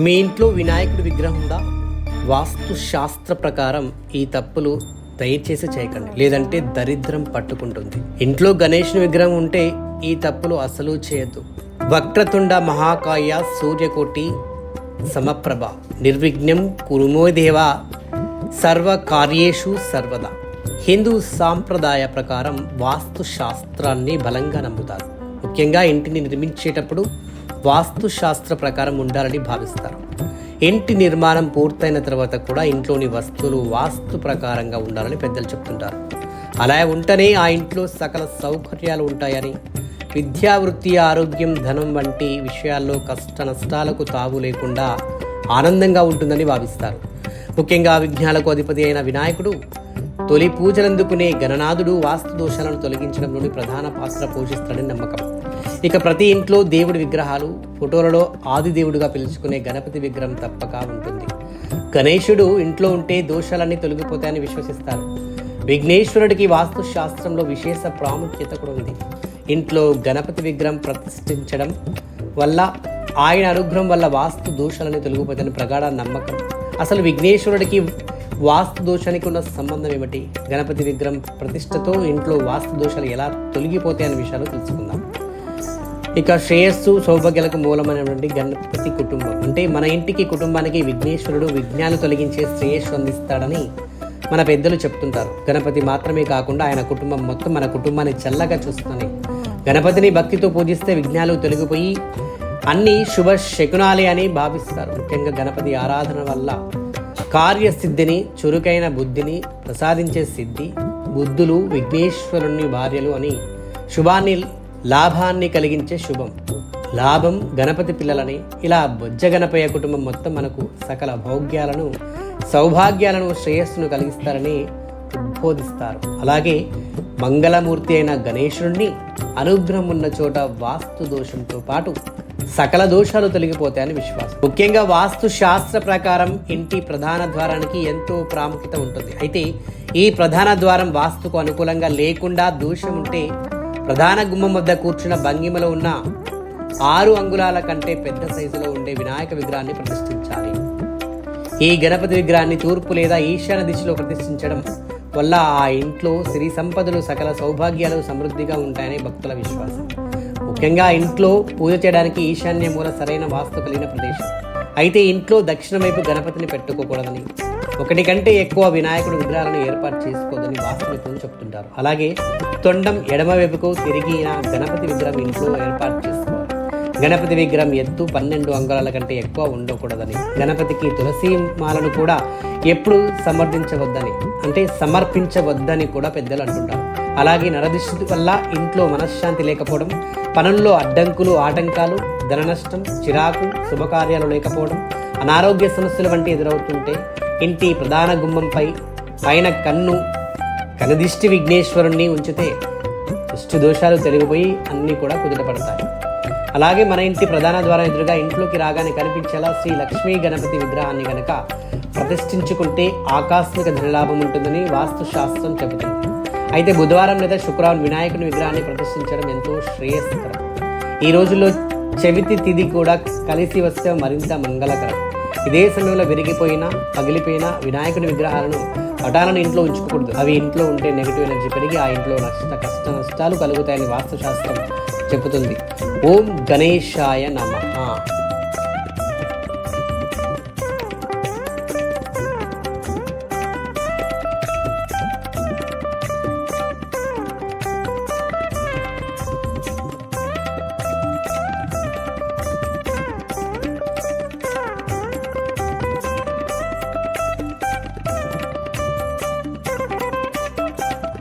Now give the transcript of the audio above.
మీ ఇంట్లో వినాయకుడి విగ్రహం ఉందా? వాస్తు శాస్త్ర ప్రకారం ఈ తప్పులు దయచేసి చేయకండి. లేదంటే దరిద్రం పట్టుకుంటుంది. ఇంట్లో గణేషుని విగ్రహం ఉంటే ఈ తప్పులు అసలు చేయొద్దు. వక్రతుండ మహాకాయ సూర్యకోటి సమప్రభ. నిర్విఘ్నం కురుమోదేవ సర్వ కార్యేషు సర్వదా. హిందూ సాంప్రదాయ ప్రకారం వాస్తు శాస్త్రాన్ని బలంగా నమ్ముతారు. ముఖ్యంగా ఇంటిని నిర్మించేటప్పుడు వాస్తుశాస్త్ర ప్రకారం ఉండాలని భావిస్తారు. ఇంటి నిర్మాణం పూర్తయిన తర్వాత కూడా ఇంట్లోని వస్తువులు వాస్తు ప్రకారంగా ఉండాలని పెద్దలు చెప్తుంటారు. అలా ఉంటేనే ఆ ఇంట్లో సకల సౌకర్యాలు ఉంటాయని. విద్యా వృత్తి ఆరోగ్యం ధనం వంటి విషయాల్లో కష్ట నష్టాలకు తావు లేకుండా ఆనందంగా ఉంటుందని భావిస్తారు. ముఖ్యంగా విఘ్నాలకు అధిపతి అయిన వినాయకుడు తొలి పూజలందుకునే గణనాథుడు వాస్తు దోషాలను తొలగించడంలోని ప్రధాన పాత్ర పోషిస్తాడని నమ్మకం. ఇక ప్రతి ఇంట్లో దేవుడి విగ్రహాలు ఫోటోలలో ఆది దేవుడిగా పిలుచుకునే గణపతి విగ్రహం తప్పక ఉంటుంది. గణేశుడు ఇంట్లో ఉంటే దోషాలన్నీ తొలగిపోతాయని విశ్వసిస్తారు. విఘ్నేశ్వరుడికి వాస్తు శాస్త్రంలో విశేష ప్రాముఖ్యత కూడా ఉంది. ఇంట్లో గణపతి విగ్రహం ప్రతిష్ఠించడం వల్ల ఆయన అనుగ్రహం వల్ల వాస్తు దోషాలని తొలగిపోతాయని ప్రగాఢ నమ్మకం. అసలు విఘ్నేశ్వరుడికి వాస్తు దోషానికి ఉన్న సంబంధం ఏమిటి? గణపతి విగ్రహం ప్రతిష్టతో ఇంట్లో వాస్తు దోషాలు ఎలా తొలగిపోతాయనే విషయాలు తెలుసుకుందాం. ఇక శ్రేయస్సు సౌభాగ్యాలకు మూలమైనటువంటి గణపతి కుటుంబం. అంటే మన ఇంటికి కుటుంబానికి విఘ్నేశ్వరుడు విఘ్నాలు తొలగించే శ్రేయస్సు అందిస్తాడని మన పెద్దలు చెప్తుంటారు. గణపతి మాత్రమే కాకుండా ఆయన కుటుంబం మొత్తం మన కుటుంబాన్ని చల్లగా చూస్తుంది. గణపతిని భక్తితో పూజిస్తే విఘ్నాలు తొలగిపోయి అన్ని శుభ శకునాలే అని భావిస్తారు. ముఖ్యంగా గణపతి ఆరాధన వల్ల కార్యసిద్ధిని చురుకైన బుద్ధిని ప్రసాదించే సిద్ధి బుద్ధులు విఘ్నేశ్వరుని భార్యలు అని శుభాన్ని లాభాన్ని కలిగించే శుభం. లాభం గణపతి పిల్లలని ఇలా బొజ్జ గణపయ్య కుటుంబం మొత్తం మనకు సకల భోగ్యాలను సౌభాగ్యాలను శ్రేయస్సును కలిగిస్తారని ఉద్బోధిస్తారు. అలాగే మంగళమూర్తి అయిన గణేశుడిని అనుగ్రహం ఉన్న చోట వాస్తు దోషంతో పాటు సకల దోషాలు తొలగిపోతాయని విశ్వాసం. ముఖ్యంగా వాస్తు శాస్త్ర ప్రకారం ఇంటి ప్రధాన ద్వారానికి ఎంతో ప్రాముఖ్యత ఉంటుంది. అయితే ఈ ప్రధాన ద్వారం వాస్తుకు అనుకూలంగా లేకుండా దోషం ఉంటే ప్రధాన గుమ్మం వద్ద కూర్చున్న భంగిమలో ఉన్న ఆరు అంగుళాల కంటే పెద్ద సైజులో ఉండే వినాయక విగ్రహాన్ని ప్రతిష్ఠించాలి. ఈ గణపతి విగ్రహాన్ని తూర్పు లేదా ఈశాన్య దిశలో ప్రతిష్ఠించడం వల్ల ఆ ఇంట్లో సిరి సంపదలు సకల సౌభాగ్యాలు సమృద్ధిగా ఉంటాయని భక్తుల విశ్వాసం. ముఖ్యంగా ఇంట్లో పూజ చేయడానికి ఈశాన్య మూల సరైన వాస్తు కలిగిన ప్రదేశం. అయితే ఇంట్లో దక్షిణ వైపు గణపతిని పెట్టుకోకూడదని ఒకటి కంటే ఎక్కువ వినాయకుడు విగ్రహాలను ఏర్పాటు చేసుకోదని వాస్తు నిపుణులు చెప్తుంటారు. అలాగే తొండం ఎడమవైపుకు తిరిగిన గణపతి విగ్రహం ఇంట్లో ఏర్పాటు చేసుకోవాలి. గణపతి విగ్రహం ఎత్తు పన్నెండు అంగుళాల కంటే ఎక్కువ ఉండకూడదని గణపతికి తులసి మాలను కూడా ఎప్పుడు సమర్థించవద్దని అంటే సమర్పించవద్దని కూడా పెద్దలు అంటుంటారు. అలాగే నరదిష్టి వల్ల ఇంట్లో మనశ్శాంతి లేకపోవడం పనుల్లో అడ్డంకులు ఆటంకాలు ధన నష్టం చిరాకు శుభకార్యాలు లేకపోవడం అనారోగ్య సమస్యలు వంటి ఎదురవుతుంటే ఇంటి ప్రధాన గుమ్మంపై పైన కన్ను కనదిష్టి విఘ్నేశ్వరుణ్ణి ఉంచితే దుష్టి దోషాలు తొలగిపోయి అన్నీ కూడా కుదుటపడతాయి. అలాగే మన ఇంటి ప్రధాన ద్వారా ఎదురుగా ఇంట్లోకి రాగానే కనిపించేలా శ్రీ లక్ష్మీ గణపతి విగ్రహాన్ని గనక ప్రతిష్ఠించుకుంటే ఆకస్మిక ధనలాభం ఉంటుందని వాస్తుశాస్త్రం చెబుతుంది. అయితే బుధవారం లేదా శుక్రవారం వినాయకుని విగ్రహాన్ని ప్రతిష్ఠించడం ఎంతో శ్రేయస్కరం. ఈ రోజుల్లో చవితి తిథి కూడా కలిసి వస్తే మరింత మంగళకరం. ఇదే సమయంలో విరిగిపోయిన పగిలిపోయిన వినాయకుని విగ్రహాలను పటాలను ఇంట్లో ఉంచుకోకూడదు. అవి ఇంట్లో ఉంటే నెగిటివ్ ఎనర్జీ పెరిగి ఆ ఇంట్లో నష్ట కష్ట నష్టాలు కలుగుతాయని వాస్తుశాస్త్రం చెబుతుంది. ఓం గణేశాయ నమ.